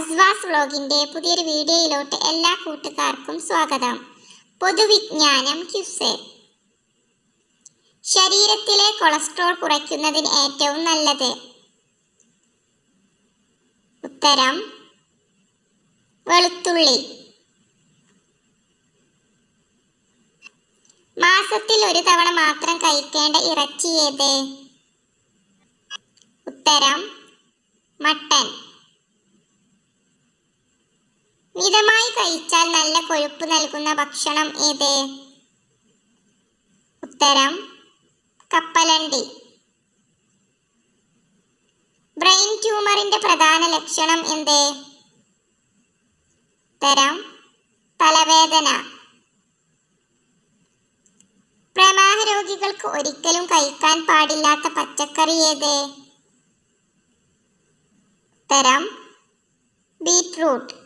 അസ്വാസ് വ്ലോഗിന്റെ പുതിയൊരു വീഡിയോയിലോട്ട് എല്ലാ കൂട്ടുകാർക്കും സ്വാഗതം. പൊതുവിജ്ഞാനം ക്യുസെ. ശരീരത്തിലെ കൊളസ്ട്രോൾ കുറയ്ക്കുന്നതിന് ഏറ്റവും നല്ലത്. ഉത്തരം വെളുത്തുള്ളി. മാസത്തിൽ ഒരു തവണ മാത്രം കഴിക്കേണ്ട ഇറച്ചി ഏത്? ഉത്തരം മട്ടൻ. മിതമായി കഴിച്ചാൽ നല്ല കൊഴുപ്പ് നൽകുന്ന ഭക്ഷണം ഏത്? ഉത്തരം കപ്പലണ്ടി. ബ്രെയിൻ ട്യൂമറിന്റെ പ്രധാന ലക്ഷണം എന്ത്? ഉത്തരം തലവേദന. പ്രമേഹ രോഗികൾക്ക് ഒരിക്കലും കഴിക്കാൻ പാടില്ലാത്ത പച്ചക്കറി ഏത്? ഉത്തരം ബീറ്റ്റൂട്ട്.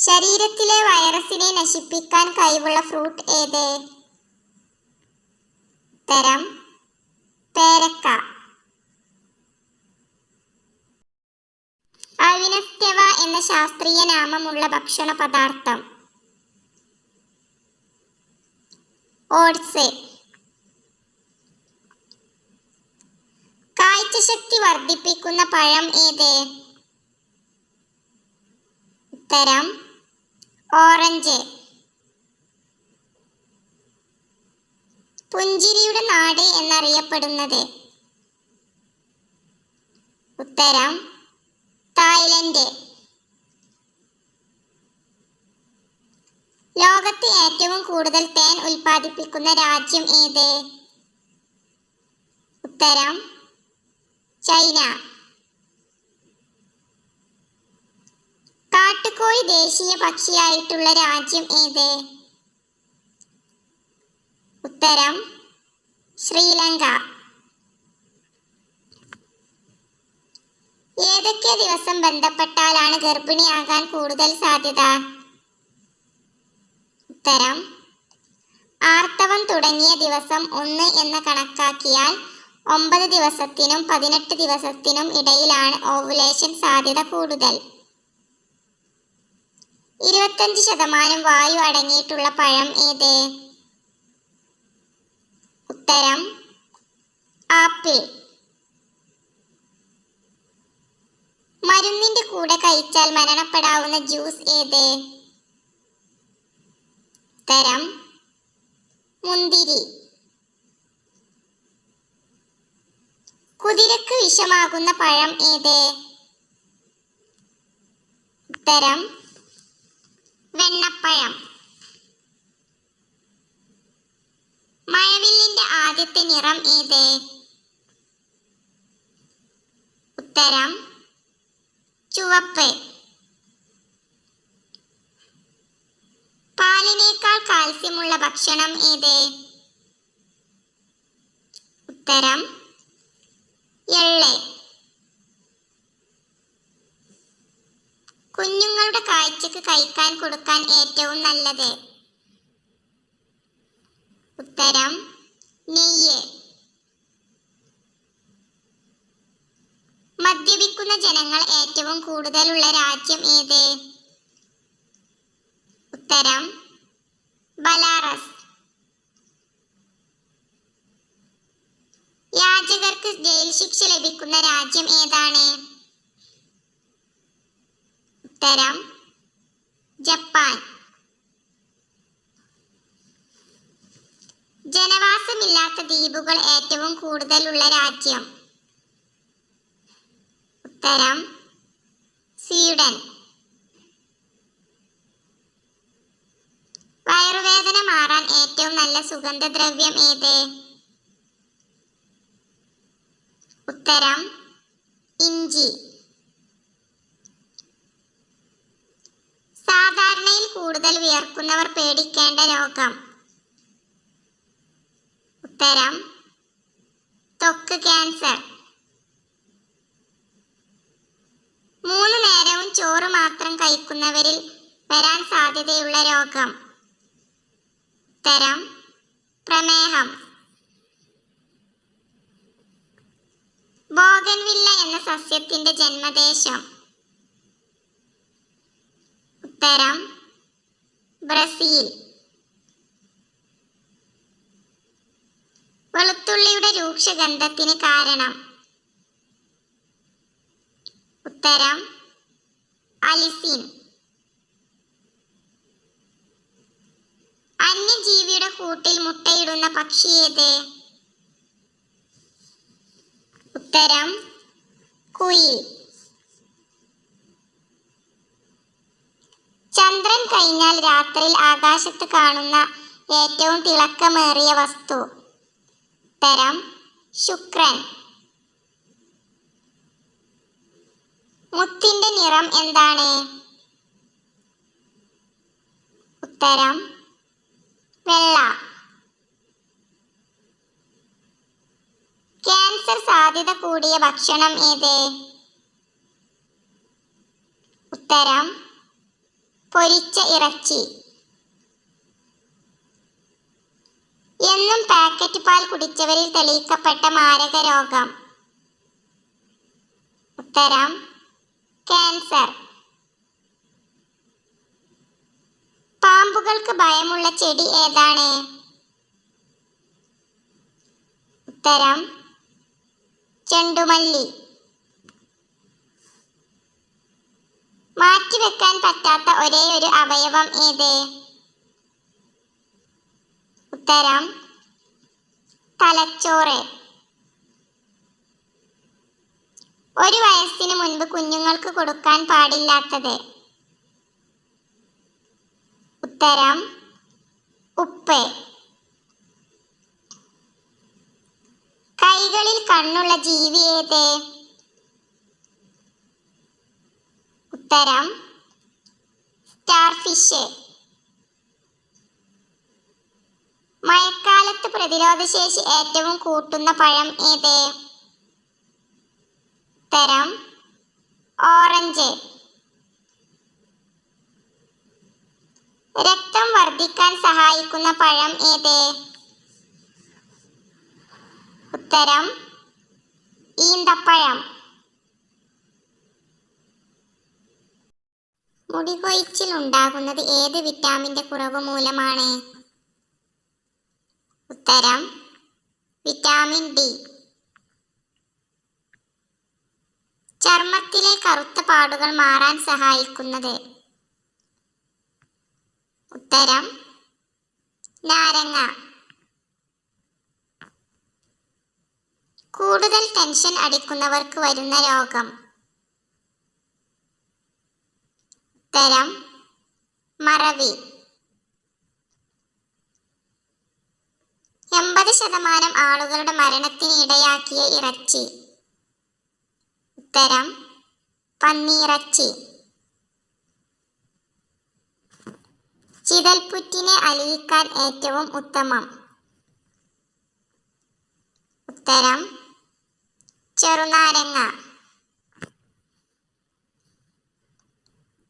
ശരീരത്തിലെ വൈറസിനെ നശിപ്പിക്കാൻ കഴിവുള്ള ഫ്രൂട്ട് ഏത്? തരം പേരക്ക. അവിനസ്റ്റവ എന്ന ശാസ്ത്രീയ നാമമുള്ള ഭക്ഷണ പദാർത്ഥം. ഓട്സ്. കാഴ്ചശക്തി വർദ്ധിപ്പിക്കുന്ന പഴം ഏത്? ഉത്തരം ഓറഞ്ച്. പുഞ്ചിരിയുടെ നാട് എന്നറിയപ്പെടുന്നത്? ഉത്തരം തായ്ലൻഡ്. ലോകത്ത് ഏറ്റവും കൂടുതൽ തേൻ ഉൽപ്പാദിപ്പിക്കുന്ന രാജ്യം ഏത്? ഉത്തരം ചൈന. കാട്ടുകോഴി ദേശീയ പക്ഷിയായിട്ടുള്ള രാജ്യം ഏത്? ഉത്തരം ശ്രീലങ്ക. ഏതൊക്കെ ദിവസം ബന്ധപ്പെട്ടാലാണ് ഗർഭിണിയാകാൻ കൂടുതൽ സാധ്യത? ഉത്തരം ആർത്തവം തുടങ്ങിയ ദിവസം ഒന്ന് എന്ന് കണക്കാക്കിയാൽ ഒമ്പത് ദിവസത്തിനും പതിനെട്ട് ദിവസത്തിനും ഇടയിലാണ് ഓവുലേഷൻ സാധ്യത കൂടുതൽ. ഇരുപത്തഞ്ച് ശതമാനം വായു അടങ്ങിയിട്ടുള്ള പഴം ഏത്? ഉത്തരം ആപ്പിൾ. മരുന്നിന്റെ കൂടെ കഴിച്ചാൽ മരണപ്പെടാവുന്ന ജ്യൂസ് ഏത്? ഉത്തരം മുന്തിരി. കുതിരക്ക് വിഷമാകുന്ന പഴം ഏത്? ഉത്തരം വെണ്ണപ്പഴം. മഴവില്ലിന്റെ ആദ്യത്തെ നിറം ഏത്? ഉത്തരം ചുവപ്പ്. പാലിനേക്കാൾ കാൽസ്യമുള്ള ഭക്ഷണം ഏത്? ഉത്തരം എള്ള്. കുഞ്ഞുങ്ങളുടെ കാഴ്ചക്ക് കഴിക്കാൻ കൊടുക്കാൻ ഏറ്റവും നല്ലത്. ഉത്തരം നെയ്യ്. മദ്യപിക്കുന്ന ജനങ്ങൾ ഏറ്റവും കൂടുതലുള്ള രാജ്യം ഏത്? ഉത്തരം ബലാറസ്. യാചകർക്ക് ജയിൽ ശിക്ഷ ലഭിക്കുന്ന രാജ്യം ഏതാണ്? ഉത്തരം ജപ്പാൻ. ജനവാസമില്ലാത്ത ദ്വീപുകൾ ഏറ്റവും കൂടുതലുള്ള രാജ്യം. ഉത്തരം സ്വീഡൻ. വയറുവേദന മാറാൻ ഏറ്റവും നല്ല സുഗന്ധദ്രവ്യം ഏത്? ഉത്തരം ഇഞ്ചി. കൂടുതൽ വിയർക്കുന്നവർ പേടിക്കേണ്ട രോഗം. ഉത്തരം ത്വക്ക് ക്യാൻസർ. മൂന്ന് നേരവും ചോറ് മാത്രം കഴിക്കുന്നവരിൽ വരാൻ സാധ്യതയുള്ള രോഗം. ഉത്തരം പ്രമേഹം. ബോഗൻവില്ല എന്ന സസ്യത്തിന്റെ ജന്മദേശം. ഉത്തരം ബ്രസീൽ. വെളുത്തുള്ളിയുടെ രൂക്ഷഗന്ധത്തിന് കാരണം. ഉത്തരം അലിസിൻ. അന്യജീവിയുടെ കൂട്ടിൽ മുട്ടയിടുന്ന പക്ഷി ഏത്? ഉത്തരം കുയിൽ. ചന്ദ്രൻ കഴിഞ്ഞാൽ രാത്രിയിൽ ആകാശത്ത് കാണുന്ന ഏറ്റവും തിളക്കമേറിയ വസ്തു. തരം ശുക്രൻ. മുത്തിന്റെ നിറം എന്താണ്? ഉത്തരം വെള്ള. ക്യാൻസർ സാധ്യത കൂടിയ ഭക്ഷണം ഏത്? ഉത്തരം പൊരിച്ച ഇറച്ചി. എന്നും പാക്കറ്റ് പാൽ കുടിച്ചവരിൽ തെളിയിക്കപ്പെട്ട മാരക രോഗം. ഉത്തരം ക്യാൻസർ. പാമ്പുകൾക്ക് ഭയമുള്ള ചെടി ഏതാണ്? ഉത്തരം ചെണ്ടുമല്ലി. മാറ്റിവെക്കാൻ പറ്റാത്ത ഒരേ ഒരു അവയവം ഏത്? ഉത്തരം തലച്ചോറ്. ഒരു വയസ്സിന് മുൻപ് കുഞ്ഞുങ്ങൾക്ക് കൊടുക്കാൻ പാടില്ലാത്തത്? ഉത്തരം ഉപ്പ്. കൈകളിൽ കണ്ണുള്ള ജീവി ഏത്? ഉത്തരം സ്റ്റാർഫിഷ് മഴക്കാലത്ത് പ്രതിരോധശേഷി ഏറ്റവും കൂട്ടുന്ന പഴം ഏത്? ഉത്തരം ഓറഞ്ച് രക്തം വർദ്ധിക്കാൻ സഹായിക്കുന്ന പഴം ഏത്? ഉത്തരം ഈന്തപ്പഴം. മുടികൊഴിച്ചിൽ ഉണ്ടാകുന്നത് ഏത് വിറ്റാമിന്റെ കുറവ് മൂലമാണ്? ഉത്തരം വിറ്റാമിൻ ഡി. ചർമ്മത്തിലെ കറുത്ത പാടുകൾ മാറാൻ സഹായിക്കുന്നത്. ഉത്തരം നാരങ്ങ. കൂടുതൽ ടെൻഷൻ അടിക്കുന്നവർക്ക് വരുന്ന രോഗം. ഉത്തരം മറവി. എൺപത് ശതമാനം ആളുകളുടെ മരണത്തിന് ഇടയാക്കിയ ഇറച്ചി. ഉത്തരം പന്നിയിറച്ചി. ചിതൽപുറ്റിനെ അലിയിക്കാൻ ഏറ്റവും ഉത്തമം. ഉത്തരം ചെറുനാരങ്ങ.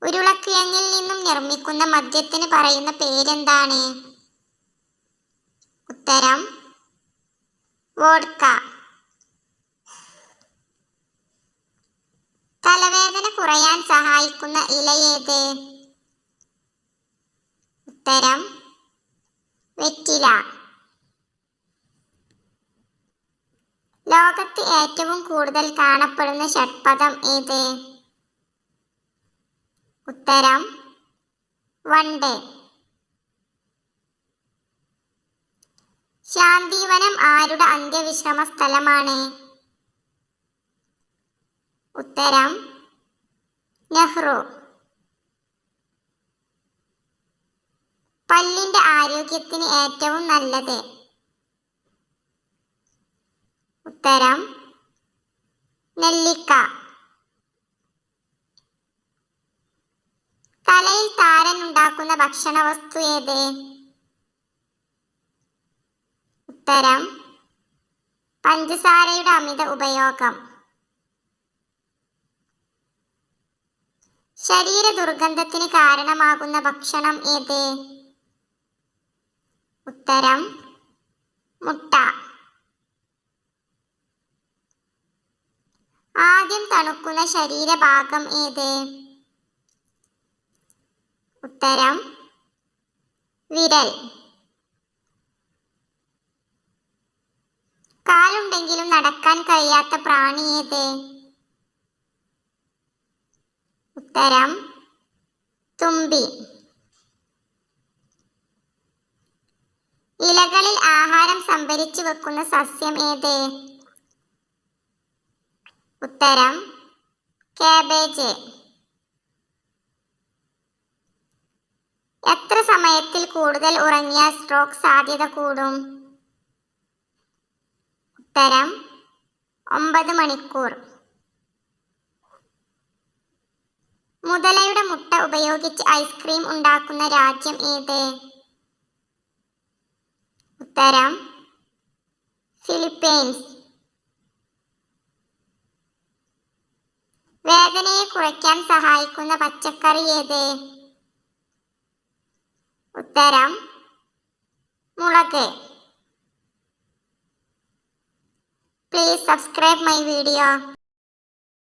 ഉരുളക്കിഴങ്ങിൽ നിന്നും നിർമ്മിക്കുന്ന മദ്യത്തിന് പറയുന്ന പേരെന്താണ്? ഉത്തരം വോഡ്ക. തലവേദന കുറയാൻ സഹായിക്കുന്ന ഇലയേത് ഉത്തരം വെറ്റില. ലോകത്ത് ഏറ്റവും കൂടുതൽ കാണപ്പെടുന്ന ഷഡ്പദം ഏത്? ഉത്തരം വൺ ഡേ ശാന്തിവനം ആരുടെ അന്ത്യവിശ്രമ സ്ഥലമാണ് ഉത്തരം നെഹ്റു. പല്ലിന്റെ ആരോഗ്യത്തിന് ഏറ്റവും നല്ലത്. ഉത്തരം നെല്ലിക്ക. ഉണ്ടാക്കുന്ന ഭക്ഷണ വസ്തു ഏത്? ഉത്തരം പഞ്ചസാരയുടെ അമിത ഉപയോഗം. ശരീര ദുർഗന്ധത്തിന് കാരണമാകുന്ന ഭക്ഷണം ഏത്? ഉത്തരം മുട്ട. ആദ്യം തണുക്കുന്ന ശരീരഭാഗം ഏത്? ഉത്തരം വിരൽ. കാലുണ്ടെങ്കിലും നടക്കാൻ കഴിയാത്ത പ്രാണി ഏത്? ഉത്തരം തുമ്പി. ഇലകളിൽ ആഹാരം സംഭരിച്ചു വെക്കുന്ന സസ്യം ഏത്? ഉത്തരം കാബേജ്. എത്ര സമയത്തിൽ കൂടുതൽ ഉറങ്ങിയാൽ സ്ട്രോക്ക് സാധ്യത കൂടും? ഉത്തരം ഒമ്പത് മണിക്കൂർ. മുതലയുടെ മുട്ട ഉപയോഗിച്ച് ഐസ്ക്രീം ഉണ്ടാക്കുന്ന രാജ്യം ഏത്? ഉത്തരം ഫിലിപ്പീൻസ്. വേദനയെ കുറയ്ക്കാൻ സഹായിക്കുന്ന പച്ചക്കറി ഏത്? ഉത്തരം മുളക്. Please subscribe my video